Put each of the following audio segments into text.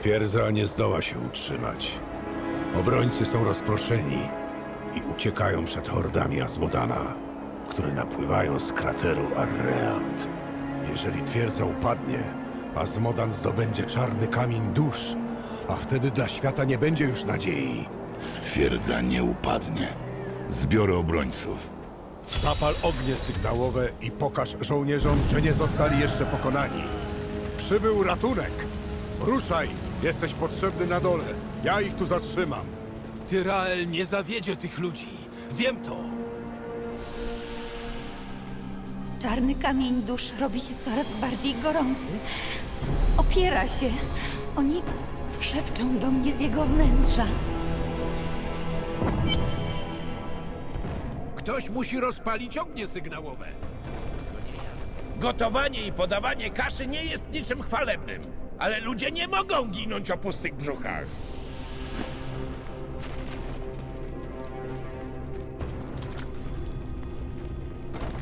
Twierdza nie zdoła się utrzymać. Obrońcy są rozproszeni i uciekają przed hordami Azmodana, które napływają z krateru Arreant. Jeżeli twierdza upadnie, Azmodan zdobędzie czarny kamień dusz, a wtedy dla świata nie będzie już nadziei. Twierdza nie upadnie. Zbiorę obrońców. Zapal ognie sygnałowe i pokaż żołnierzom, że nie zostali jeszcze pokonani. Przybył ratunek! Ruszaj! Jesteś potrzebny na dole. Ja ich tu zatrzymam. Tyrael nie zawiedzie tych ludzi. Wiem to. Czarny kamień dusz robi się coraz bardziej gorący. Opiera się. Oni szepczą do mnie z jego wnętrza. Ktoś musi rozpalić ognie sygnałowe. Gotowanie i podawanie kaszy nie jest niczym chwalebnym, ale ludzie nie mogą ginąć o pustych brzuchach.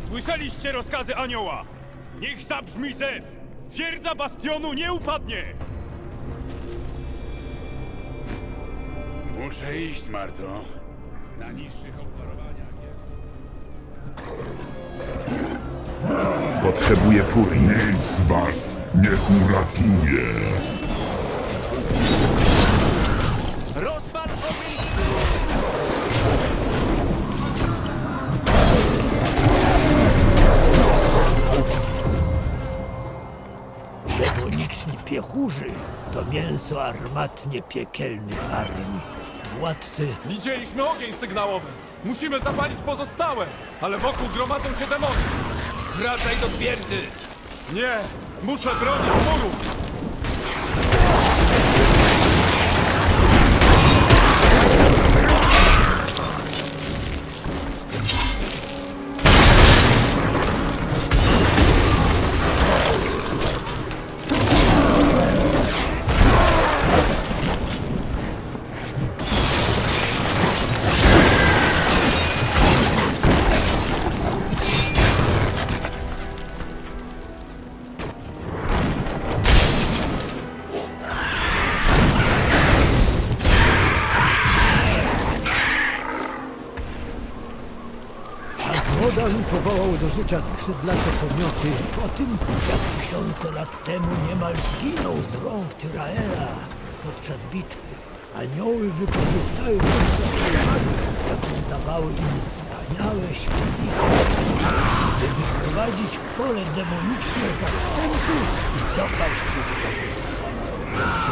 Słyszeliście rozkazy anioła! Niech zabrzmi zew! Twierdza bastionu nie upadnie! Muszę iść, Marto. Na niższych obwarowaniach jest... Potrzebuję furii. Nic z was nie uratuje. Rozpal! Demoniczni piechurzy to mięso armatnie piekielnych armii. Władcy Widzieliśmy ogień sygnałowy! Musimy zapalić pozostałe! Ale wokół gromadzą się demony! Wracaj do twierdzy! Nie! Muszę bronić muru! Azmodan powołał do życia skrzydlate pomioty po tym, jak tysiące lat temu niemal zginął z rąk Tyraela podczas bitwy. Anioły wykorzystały przewagę, jaką dawały im wspaniałe świetliste krzyże, by wyprowadzić w pole demoniczne zastępy i dopaść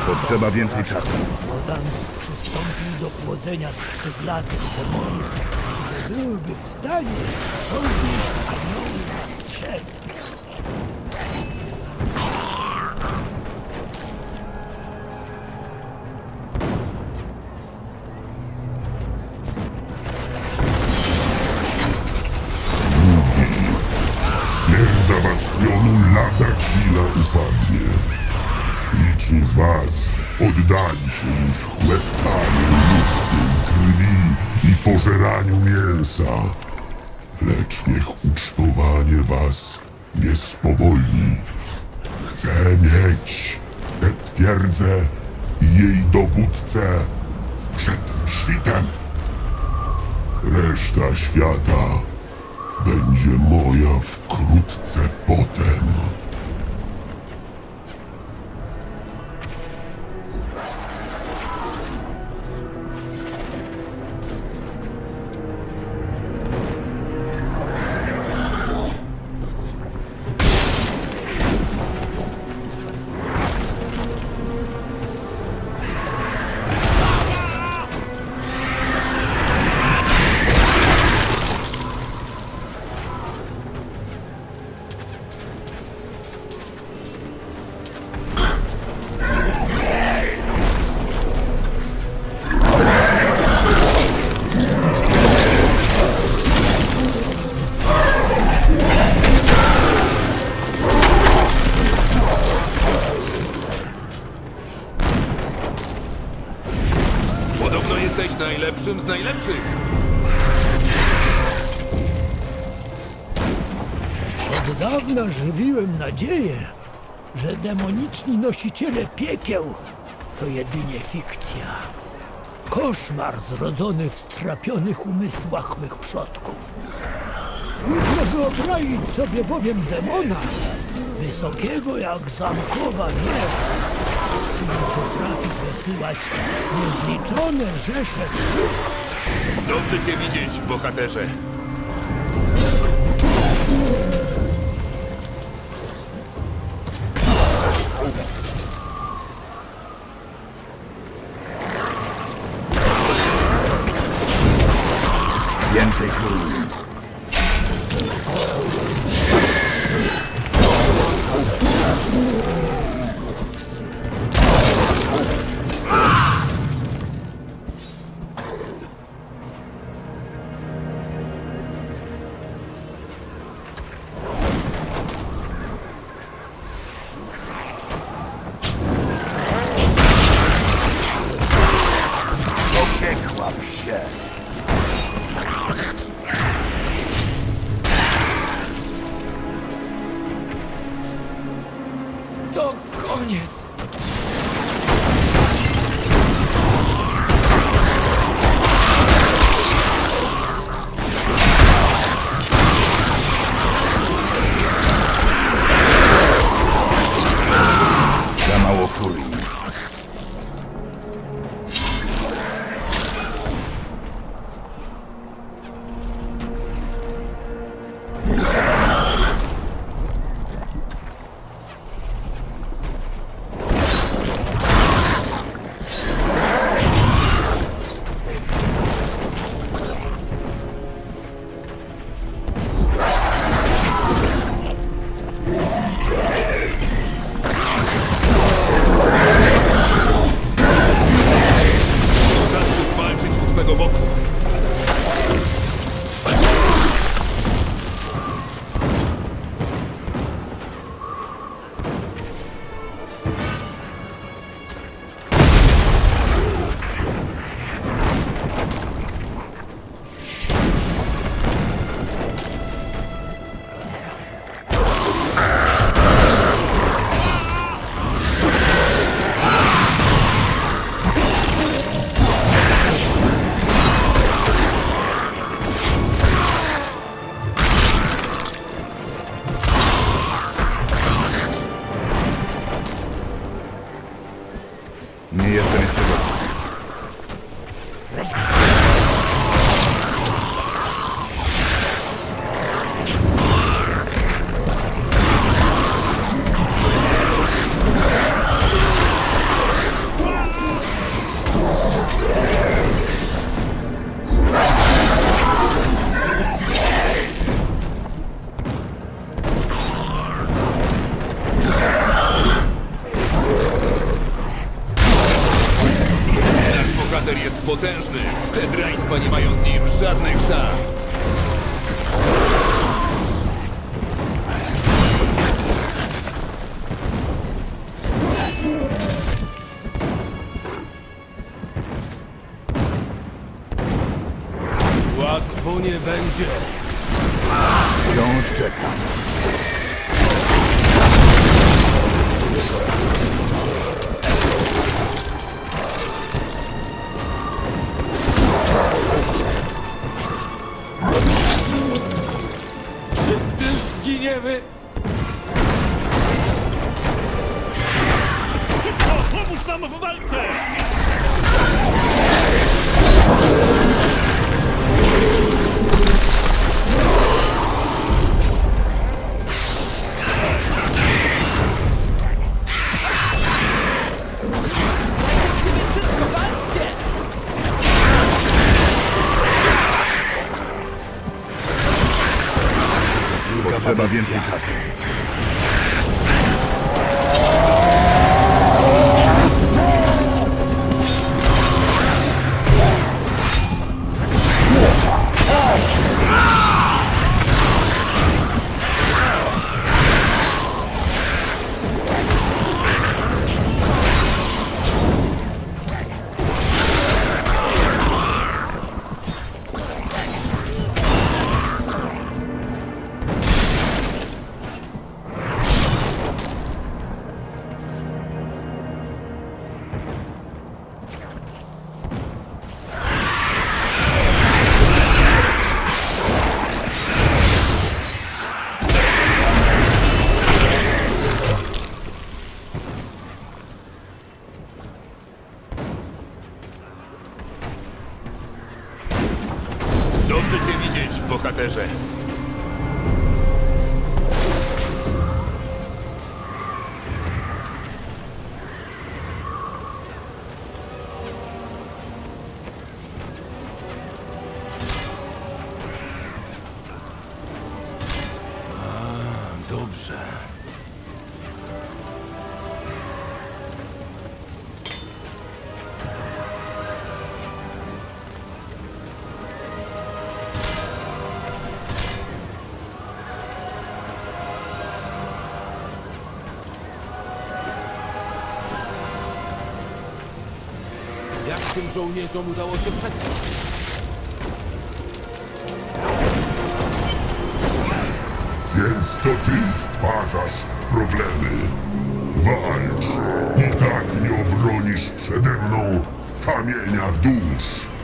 Potrzeba więcej czasu. Modan przystąpił do płodzenia skrzydlatych demonów, byłyby w stanie podnieść anioły na chwila upadnie. Liczni z was oddali się już chłeptaniu ludzkiej krwi pożeraniu mięsa. Lecz niech ucztowanie was nie spowolni. Chcę mieć tę twierdzę i jej dowódcę przed świtem. Reszta świata będzie moja wkrótce potem. Najlepszych. Od dawna żywiłem nadzieję, że demoniczni nosiciele piekieł to jedynie fikcja. Koszmar zrodzony w strapionych umysłach mych przodków. Trudno wyobrazić sobie bowiem demona, wysokiego jak zamkowa wieża, który potrafi wysyłać niezliczone rzesze Dobrze cię widzieć, bohaterze. Więcej furii. Nie będzie. Wciąż czekam. Potrzeba więcej czasu. Jak tym żołnierzom udało się przetrwać? Więc to ty stwarzasz problemy. Walcz. I tak nie obronisz przede mną kamienia dusz.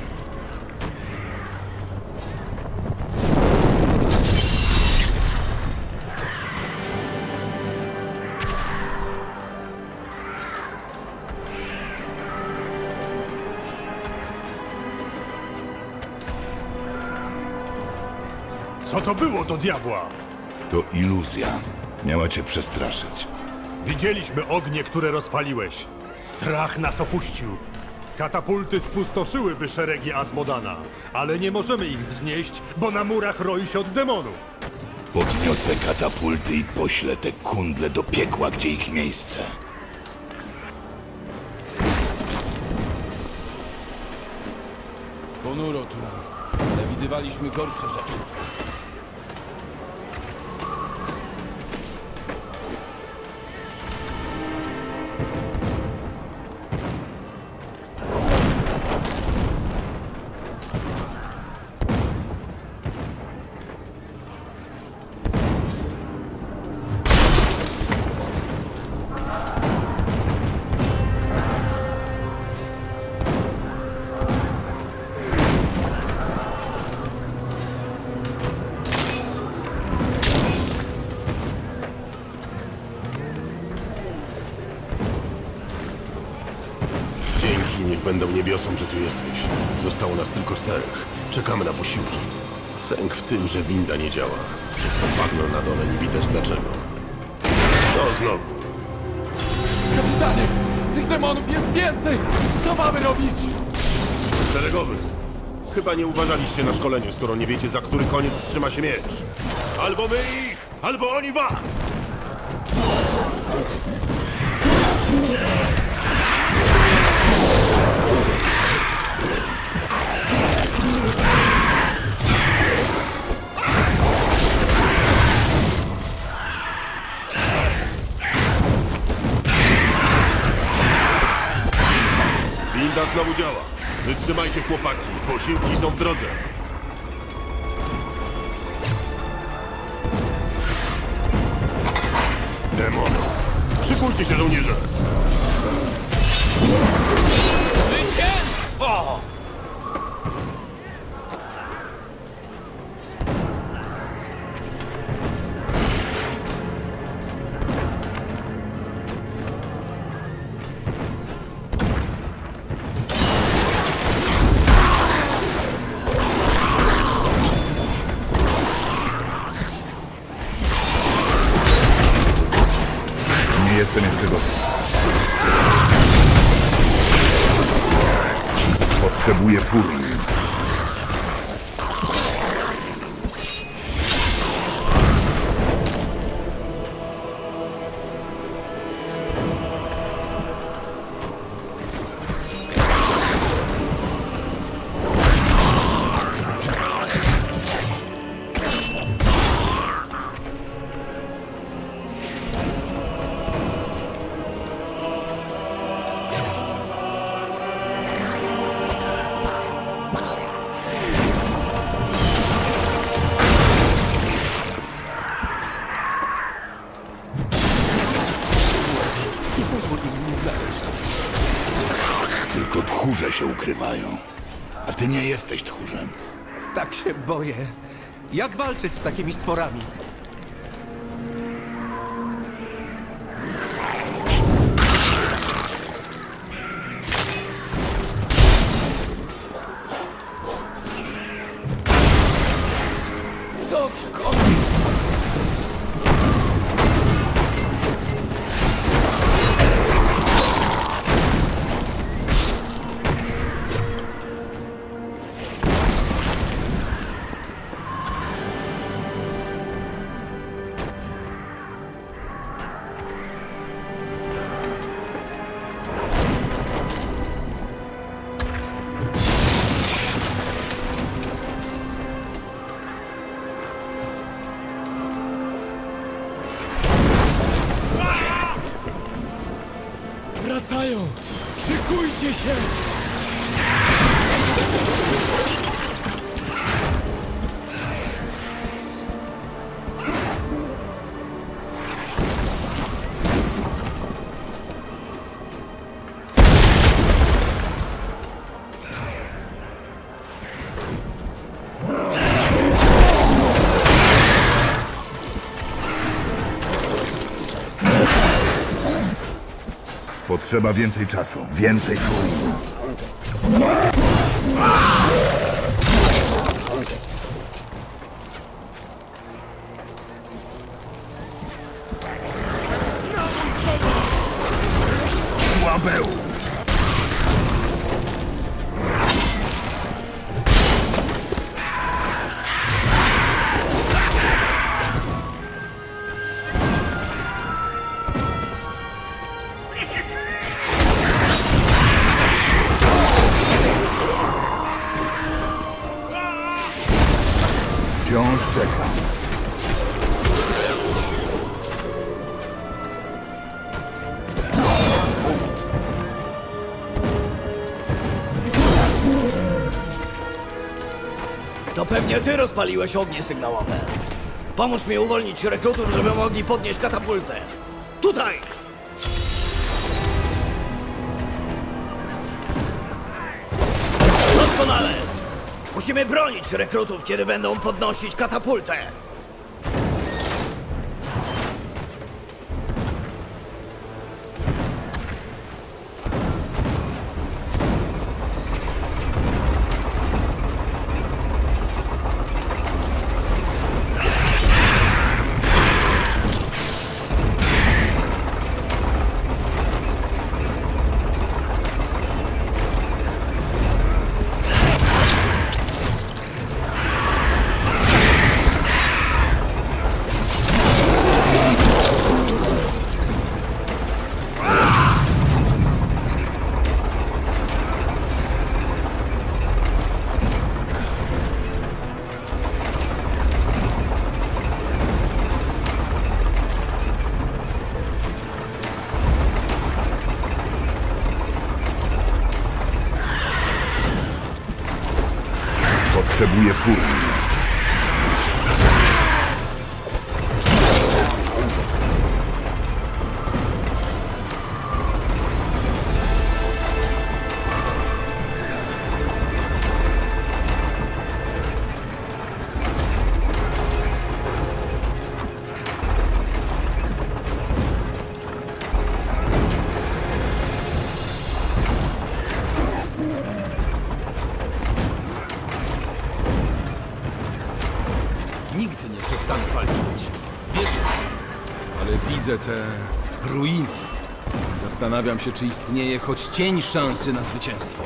To było do diabła? To iluzja. Miała cię przestraszyć. Widzieliśmy ognie, które rozpaliłeś. Strach nas opuścił. Katapulty spustoszyłyby szeregi Azmodana, ale nie możemy ich wznieść, bo na murach roi się od demonów. Podniosę katapulty i poślę te kundle do piekła, gdzie ich miejsce. Ponuro tu, ale widywaliśmy gorsze rzeczy. Będą niebiosom, że tu jesteś. Zostało nas tylko czterech. Czekamy na posiłki. Sęk w tym, że winda nie działa. Przez to bagno na dole nie widać dlaczego. To znowu. Kapitanie! Tych demonów jest więcej! Co mamy robić? Szeregowy. Chyba nie uważaliście na szkoleniu, skoro nie wiecie, za który koniec trzyma się miecz. Albo my ich, albo oni was! Winda znowu działa. Wytrzymajcie chłopaki, posiłki są w drodze. Demon. Szykujcie się, żołnierze. Nie Tak się boję. Jak walczyć z takimi stworami? Potrzeba więcej czasu, więcej furii. Pewnie ty rozpaliłeś ognie sygnałowe. Pomóż mi uwolnić rekrutów, żeby mogli podnieść katapultę. Tutaj! Doskonale! Musimy bronić rekrutów, kiedy będą podnosić katapultę. Potrzebuję furii. Zastanawiam się, czy istnieje choć cień szansy na zwycięstwo.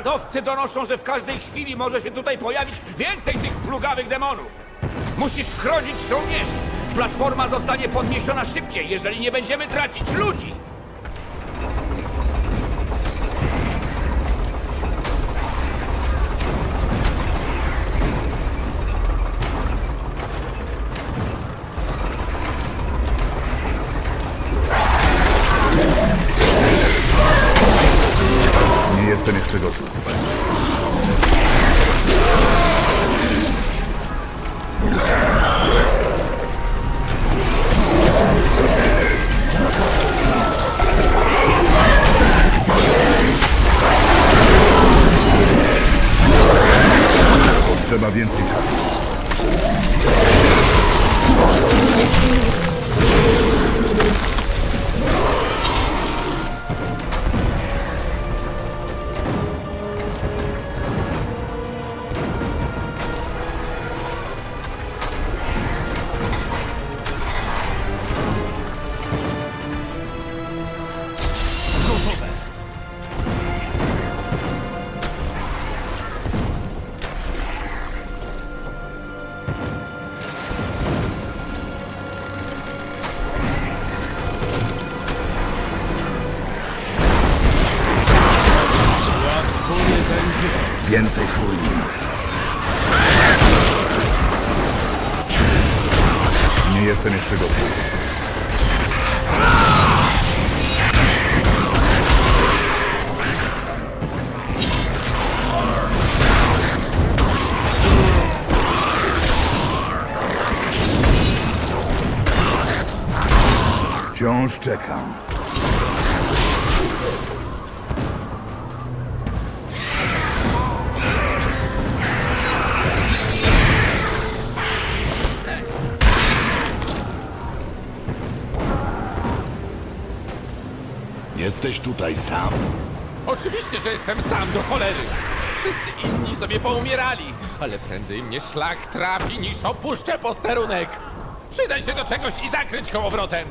Zwiadowcy donoszą, że w każdej chwili może się tutaj pojawić więcej tych plugawych demonów. Musisz chronić żołnierzy. Platforma zostanie podniesiona szybciej, jeżeli nie będziemy tracić ludzi. Potrzeba więcej czasu. Więcej furii. Nie jestem jeszcze gotów. Wciąż czekam. Jesteś tutaj sam? Oczywiście, że jestem sam do cholery. Wszyscy inni sobie poumierali, ale prędzej mnie szlak trafi niż opuszczę posterunek. Przydaj się do czegoś i zakręć kołowrotem.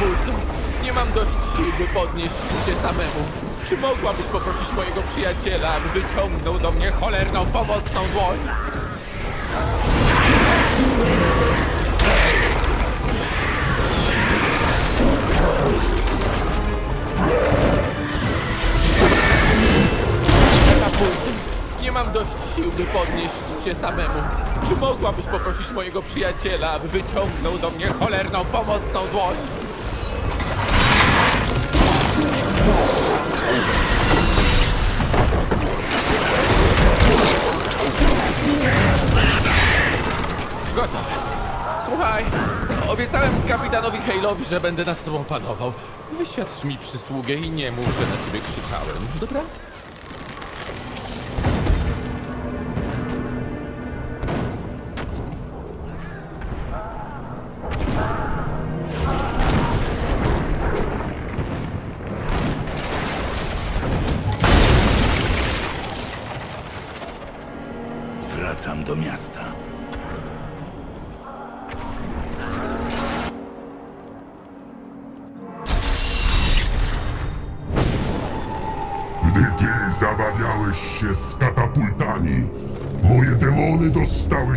Katapulto, nie mam dość sił, by podnieść cię samemu. Czy mogłabyś poprosić mojego przyjaciela, aby wyciągnął do mnie cholerną, pomocną dłoń? Nie mam dość sił, by podnieść cię samemu. Czy mogłabyś poprosić mojego przyjaciela, aby wyciągnął do mnie cholerną, pomocną dłoń? Gotowe. Słuchaj, obiecałem kapitanowi Hale'owi, że będę nad sobą panował. Wyświadcz mi przysługę i nie mów, że na ciebie krzyczałem. Dobra?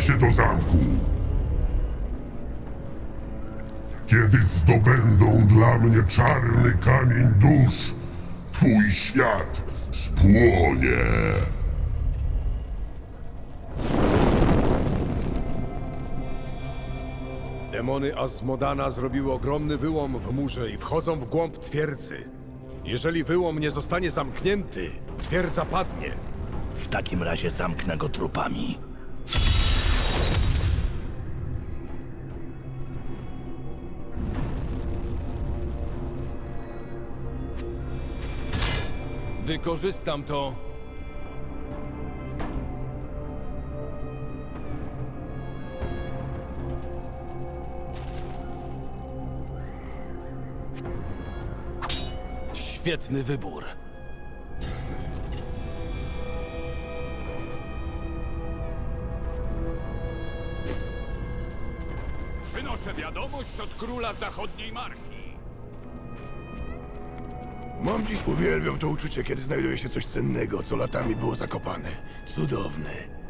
Się do zamku. Kiedy zdobędą dla mnie czarny kamień dusz, twój świat spłonie. Demony Azmodana zrobiły ogromny wyłom w murze i wchodzą w głąb twierdzy. Jeżeli wyłom nie zostanie zamknięty, twierdza padnie. W takim razie zamknę go trupami. Wykorzystam to. Świetny wybór. Przynoszę wiadomość od króla zachodniej marki. Mam dziś uwielbiam to uczucie, kiedy znajduje się coś cennego, co latami było zakopane. Cudowne.